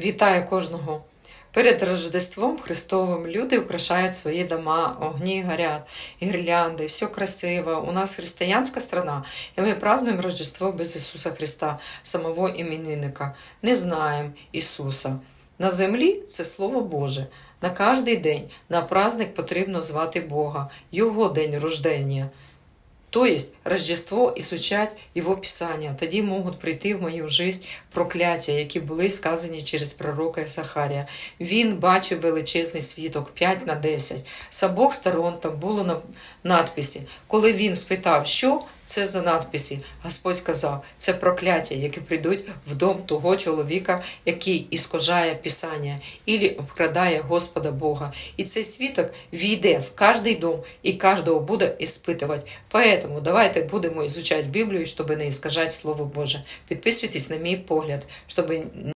Вітаю кожного! Перед Рождеством Христовим люди украшають свої дома, огні горять, гірлянди, все красиво. У нас християнська страна, і ми празднуємо Рождество без Ісуса Христа, самого іменинника. Не знаємо Ісуса. На землі це Слово Боже. На кожний день на праздник потрібно звати Бога, Його день рождення. То есть Рождество ісучать Його Писання, тоді можуть прийти в мою жизнь прокляття, які були сказані через пророка Ісахарія. Він бачив величезний світок 5 на 10. З обох сторон там було на надписі. Коли він спитав, що це за надписі, Господь сказав, це прокляття, які прийдуть в дом того чоловіка, який іскожає Писання, ілі вкрадає Господа Бога. І цей світок війде в кожний дом і кожного буде іспитувати. Поэтому давайте будемо изучать Біблію, щоб не іскажати Слово Боже. Підписуйтесь на мій погляд, щоб